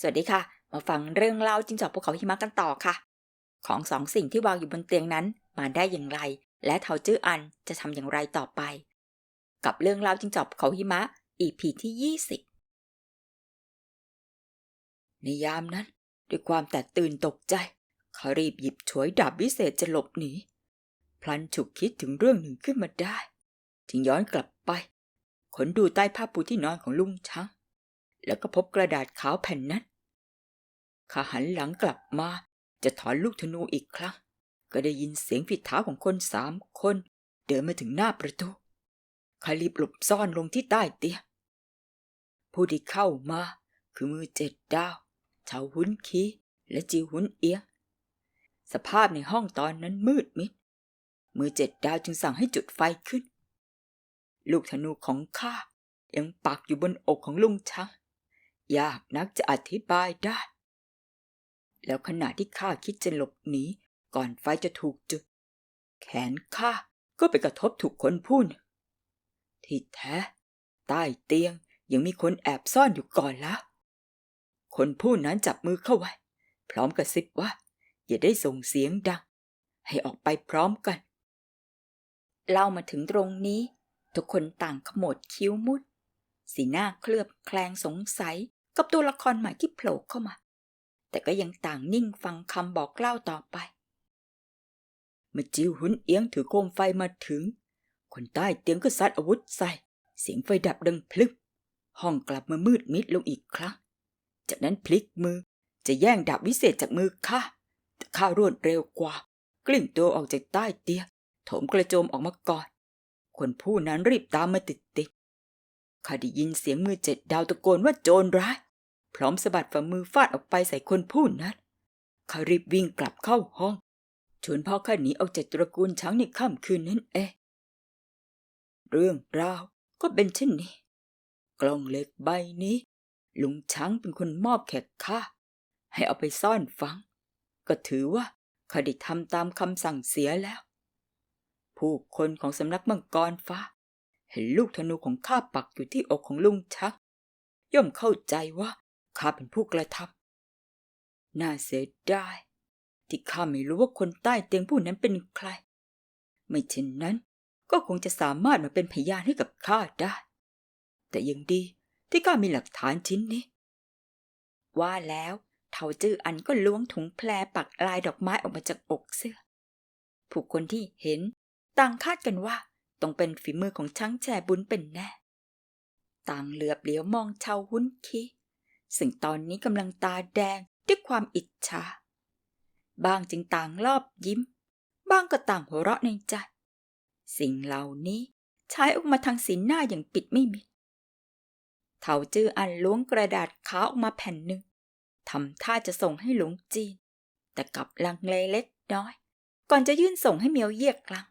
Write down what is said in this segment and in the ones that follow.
สวัสดีค่ะ มาฟังเรื่องเล่าจิ้งจอกภูเขาหิมะกันต่อค่ะ ของสองสิ่งที่วางอยู่บนเตียงนั้นมาได้อย่างไร และเถาจื้ออันจะทำอย่างไรต่อไป กับเรื่องเล่าจิ้งจอกภูเขาหิมะ EP ที่ 20 ในยามนั้น ด้วยความแตกตื่นตกใจเขารีบหยิบฉวยดาบวิเศษจะหลบหนี พลันฉุกคิดถึงเรื่องหนึ่งขึ้นมาได้ จึงย้อนกลับไปขนดูใต้ผ้าปูที่นอนของลุงช้าง แล้วก็พบกระดาษขาวแผ่นนั้นข้าหันหลังกลับมาจะถอนลูกธนูอีกครั้ง ก็ได้ยินเสียงฝีเท้าของคนสามคน เดินมาถึงหน้าประตูข้ารีบหลบซ่อนลงที่ใต้เตียงผู้ที่เข้ามา คือมือเจ็ดดาวชาวหุนคีและจิวหุนเอียงสภาพในห้องตอนนั้นมืดมิด มือเจ็ดดาวจึงสั่งให้จุดไฟขึ้น ลูกธนูของข้ายังปักอยู่บนอกของลุงช้าง ยากนักจะอธิบายได้ แล้วขณะที่ข้าคิดจะหลบหนีก่อนไฟจะถูกจุด แขนข้าก็ไปกระทบถูกคนผู้หนึ่งที่แท้ ใต้เตียงยังมีคนแอบซ่อนอยู่ก่อนแล้ว คนผู้นั้นจับมือเข้าไว้ พร้อมกระซิบว่า อย่าได้ส่งเสียงดัง ให้ออกไปพร้อมกัน เล่ามาถึงตรงนี้ ทุกคนต่างขมวดคิ้วมุด สีหน้าเคลือบแคลงสงสัย กับตัวละครใหม่ที่โผล่เข้ามา แต่ก็ยังต่างนิ่งฟังคำบอกเล่าต่อไป เมื่อจิวหุนเอียงถือโคมไฟมาถึง คนใต้เตียงก็ซัดอาวุธใส่ เสียงไฟดับดังพลึบ ห้องกลับมามืดมิดลงอีกครั้ง จากนั้นพลิกมือจะแย่งดาบวิเศษจากมือข้าแต่ข้ารวดเร็วกว่า กลิ้งตัวออกจากใต้เตียงโถมกระโจมออกมาก่อน คนผู้นั้นรีบตามมาติดติด ข้าได้ยินเสียงมือเจ็ดดาวตะโกนว่าโจรร้าย พร้อมสะบัดฝ่ามือฟาดออกไปใส่คนผู้นั้นข้ารีบวิ่งกลับเข้าห้องชวนพ่อข้าหนีออกจากตระกูลช้างในค่ำคืนนั้นเองเรื่องราวก็เป็นเช่นนี้ กล่องเล็กใบนี้ ลุงช้างเป็นคนมอบแขกข้าให้เอาไปซ่อนฝัง ก็ถือว่าข้าได้ทำตามคำสั่งเสียแล้ว ผู้คนของสำนักมังกรฟ้า เห็นลูกธนูของข้าปักอยู่ที่อกของลุงชัก ย่อมเข้าใจว่าข้าเป็นผู้กระทำน่าเสียดายที่ข้าไม่รู้ว่าคนใต้เตียงผู้นั้นเป็นใคร ไม่เช่นนั้น ก็คงจะสามารถมาเป็นพยานให้กับข้าได้ แต่ยังดีที่ข้ามีหลักฐานชิ้นนี้ ว่าแล้วเทาจื้ออันก็ล้วงถุงแพรปักลายดอกไม้ออกมาจากอกเสื้อ ผู้คนที่เห็นต่างคาดกันว่า ต้องเป็นฝีมือของช้างแจบุญเป็นแน่ ต่างเหลือบเหลียวมองชาววุ้นคีซึ่งตอนนี้กำลังตาแดงด้วยความอิจฉา บางจึงต่างรอบยิ้ม บางก็ต่างหัวเราะในใจ สิ่งเหล่านี้ใช้ออกมาทางสีหน้าอย่างปิดไม่มิด เถาจื้ออันล้วงกระดาษขาวออกมาแผ่นหนึ่งทำท่าจะส่งให้หลวงจีน แต่กลับลังเลเล็กน้อย ก่อนจะยื่นส่งให้เมียวเยียกลาง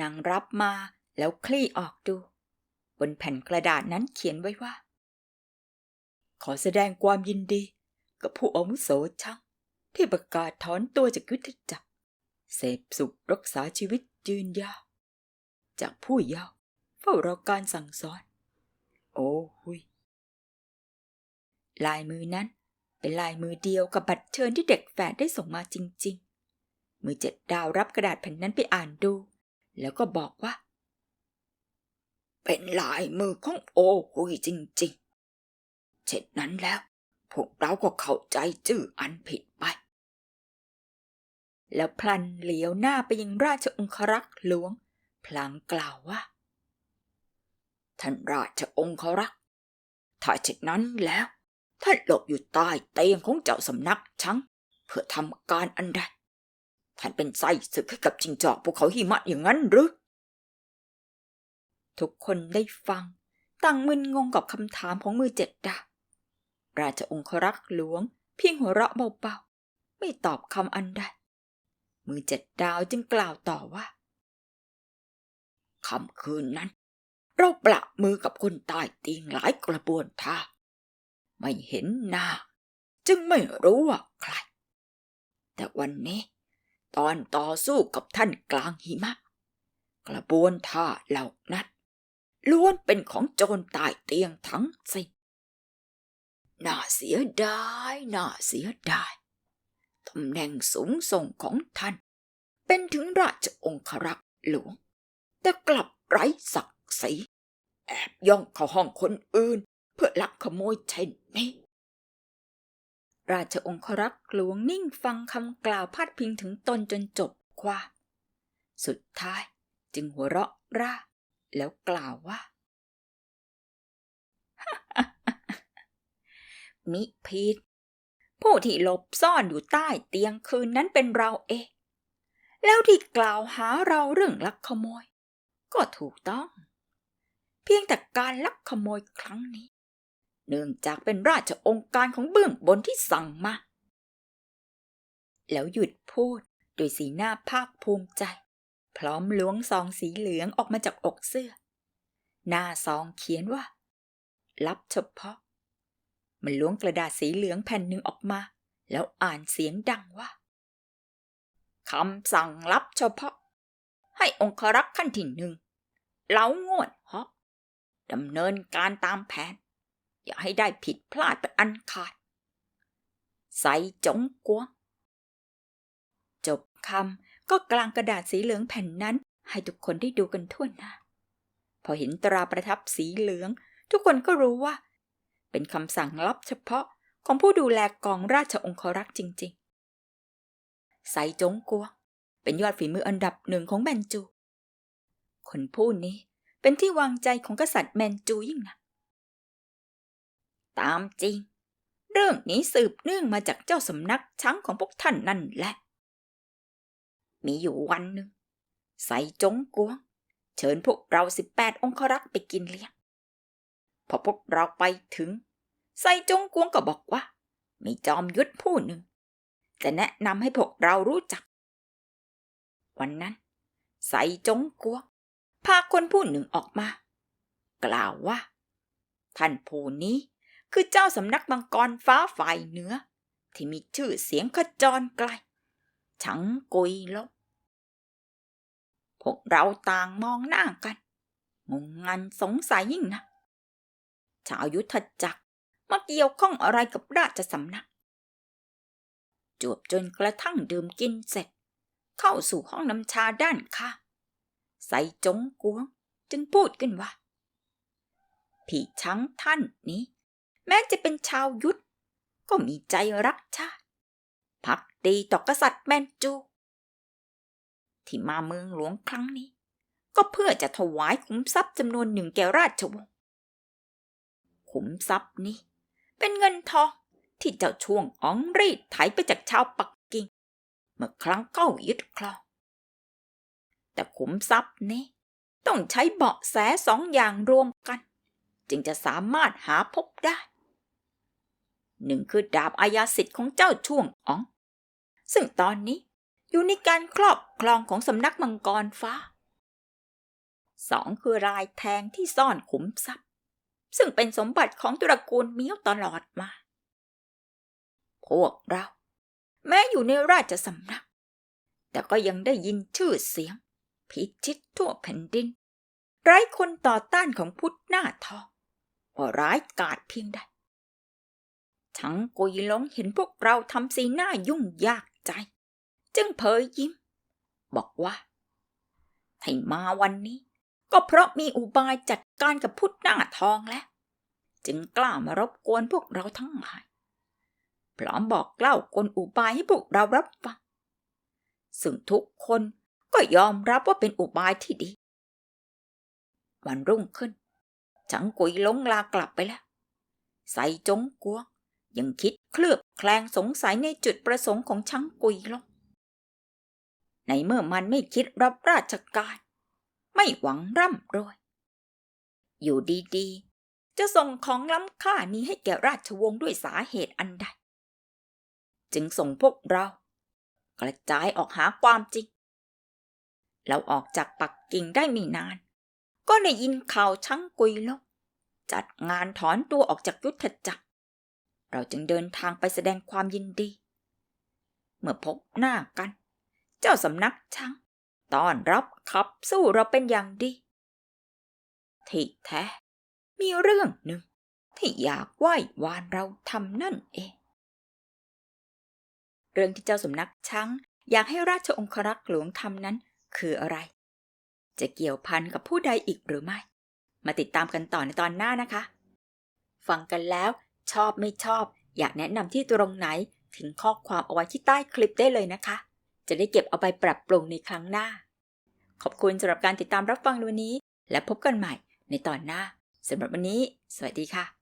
นางรับมาแล้วคลี่ออกดู บนแผ่นกระดาษนั้นเขียนไว้ว่า ขอแสดงความยินดี กับผู้อาวุโสช่างที่ประกาศถอนตัวจากยุทธจักรเสพสุขรักษาชีวิตยืนยาว จากผู้เยาวเฝ้ารอการสั่งสอน โอ้หุยลายมือนั้นเป็นลายมือเดียวกับบัตรเชิญที่เด็กแฝดได้ส่งมาจริง ๆ มือเจ็ดดาวรับกระดาษแผ่นนั้นไปอ่านดู แล้วก็บอกว่า เป็นลายมือของโอหุยจริงๆ เช่นนั้นแล้ว พวกเราก็เข้าใจจื่ออันผิดไป แล้วพลันเหลียวหน้าไปยังราชองครักษ์หลวง พลางกล่าวว่า ท่านราชองครักษ์ถ้าเช่นนั้นแล้ว ท่านหลบอยู่ใต้เตียงของเจ้าสำนักชังเพื่อทำการอันใด ท่านเป็นไส้ศึกให้กับจิงจอกภูเขาหิมะอย่างนั้นหรือ ทุกคนได้ฟัง ต่างมึนงงกับคำถามของมือเจ็ดดาราชองครักษ์หลวง เพียงหัวเราะเบาๆ ไม่ตอบคำอันใด มือเจ็ดดาวจึงกล่าวต่อว่าคำคืนนั้น เราปรับมือกับคนต้เตีงหลายกระบวนท่า ไม่เห็นหน้า จึงไม่รู้ว่าใคร แต่วันนี้ ตอนต่อสู้กับท่านกลางหิมะ กระบวนท่าเหล่านั้นล้วนเป็นของโจรใต้เตียงทั้งสิ้นน่าเสียดายน่าเสียดายตำแหน่งสูงส่งของท่าน เป็นถึงราชองครักษ์หลวง แต่กลับไร้ศักดิ์ศรีแอบย่องเข้าห้องคนอื่น เพื่อลักขโมยเช่นนี้ ราชองครักษ์หลวงนิ่งฟังคำกล่าวพาดพิงถึงตนจนจบความ สุดท้ายจึงหัวเราะร่า แล้วกล่าวว่า มิผิดผู้ที่หลบซ่อนอยู่ใต้เตียงคืนนั้นเป็นเราเอง แล้วที่กล่าวหาเราเรื่องลักขโมย ก็ถูกต้อง เพียงแต่การลักขโมยครั้งนี้ เนื่องจากเป็นราชองค์การของเบื้องบนที่สั่งมา แล้วหยุดพูดโดยสีหน้าภาคภูมิใจ พร้อมล้วงซองสีเหลืองออกมาจากอกเสื้อ หน้าซองเขียนว่าลับเฉพาะ มันล้วงกระดาษสีเหลืองแผ่นหนึ่งออกมา แล้วอ่านเสียงดังว่าคำสั่งลับเฉพาะ ให้องครักษ์ขั้นที่หนึ่งเล้างวดฮอกดำเนินการตามแผน อย่าให้ได้ผิดพลาดเป็นอันขาดใส่จงกัว จบคำก็กลางกระดาษสีเหลืองแผ่นนั้น ให้ทุกคนได้ดูกันทั่วหน้า พอเห็นตราประทับสีเหลือง ทุกคนก็รู้ว่า เป็นคำสั่งลับเฉพาะของผู้ดูแลกองราชองครักษ์จริงๆ ไซจงกัว เป็นยอดฝีมืออันดับหนึ่งของแมนจู คนผู้นี้เป็นที่วางใจของกษัตริย์แมนจูยิ่งนัก ตามจริง เรื่องนี้สืบเนื่องมาจากเจ้าสำนักช้างของพวกท่านนั่นแหละ มีอยู่วันหนึ่งไซจงกวง เชิญพวกเราสิบแปดองครักษ์ไปกินเลี้ยง พอพวกเราไปถึงไซจงกวงก็บอกว่า มีจอมยุทธผู้หนึ่ง จะแนะนำให้พวกเรารู้จัก วันนั้นไซจงกวง พาคนผู้หนึ่งออกมา กล่าวว่า ท่านผู้นี้ คือเจ้าสำนักมังกรฟ้าฝ่ายเหนือ ที่มีชื่อเสียงขจรไกล ฉังกุยลบ พวกเราต่างมองหน้ากัน งงงันสงสัยยิ่งนะชาวยุทธจักรมาเกี่ยวข้องอะไรกับราชสำนัก จวบจนกระทั่งดื่มกินเสร็จ เข้าสู่ห้องน้ำชาด้านข้างใส่จงกวง จึงพูดขึ้นว่าพี่ช้างท่านนี้ แม้จะเป็นชาวยุทธก็มีใจรักชาติพักดีต่อกษัตริย์แมนจู ที่มาเมืองหลวงครั้งนี้ ก็เพื่อจะถวายขุมทรัพย์จำนวนหนึ่งแก่ราชวงศ์ขุมทรัพย์นี้ เป็นเงินทองที่เจ้าช่วงอ๋องรีดไถไปจากชาวปักกิ่ง เมื่อครั้งเข้ายึดครอง แต่ขุมทรัพย์นี้ ต้องใช้เบาะแสสองอย่างรวมกัน จึงจะสามารถหาพบได้ หนึ่งคือดาบอาญาสิทธิ์ของเจ้าช่วงอ๋องซึ่งตอนนี้อยู่ในการครอบครองของสำนักมังกรฟ้าสองคือรายแทงที่ซ่อนขุมทรัพย์ ซึ่งเป็นสมบัติของตระกูลเมียวตลอดมา พวกเรา แม้อยู่ในราชสำนัก แต่ก็ยังได้ยินชื่อเสียง พิชิตทั่วแผ่นดิน ไร้คนต่อต้านของพุทธหน้าทองว่าร้ายกาจเพียงใด ทั้งกุยหลงเห็นพวกเราทำสีหน้ายุ่งยากใจ จึงเผยยิ้ม บอกว่าที่มาวันนี้ ก็เพราะมีอุบายจัดการกับพุทธหน้าทองแล้ว จึงกล้ามารบกวนพวกเราทั้งหลายพร้อมบอกเล่ากลอุบายให้พวกเรารับฟังซึ่งทุกคนก็ยอมรับว่าเป็นอุบายที่ดี วันรุ่งขึ้น ฉังกุยหลงลากลับไปแล้ว ใส่จงกวง ยังคิดเคลือบแคลงสงสัยในจุดประสงค์ของชังกุยหลงในเมื่อมันไม่คิดรับราชการ ไม่หวังร่ำรวย อยู่ดีๆ จะส่งของล้ำค่านี้ให้แก่ราชวงศ์ด้วยสาเหตุอันใด จึงส่งพวกเรา กระจายออกหาความจริง เราออกจากปักกิ่งได้ไม่นาน ก็ได้ยินข่าวชังกุยลกจัดงานถอนตัวออกจากยุทธจักร เราจึงเดินทางไปแสดงความยินดี เมื่อพบหน้ากัน เจ้าสำนักช้างต้อนรับขับสู้เราเป็นอย่างดี ที่แท้ มีเรื่องหนึ่ง ที่อยากไหว้วานเราทำนั่นเอง เรื่องที่เจ้าสำนักช้างอยากให้ราชองครักษ์หลวงทำนั้นคืออะไร จะเกี่ยวพันกับผู้ใดอีกหรือไม่ มาติดตามกันต่อในตอนหน้านะคะ ฟังกันแล้ว ชอบไม่ชอบ อยากแนะนำที่ตรงไหนถึงข้อความเอาไว้ที่ใต้คลิปได้เลยนะคะ จะได้เก็บเอาไปปรับปรุงในครั้งหน้า ขอบคุณสำหรับการติดตามรับฟังวันนี้ และพบกันใหม่ในตอนหน้าสำหรับวันนี้ สวัสดีค่ะ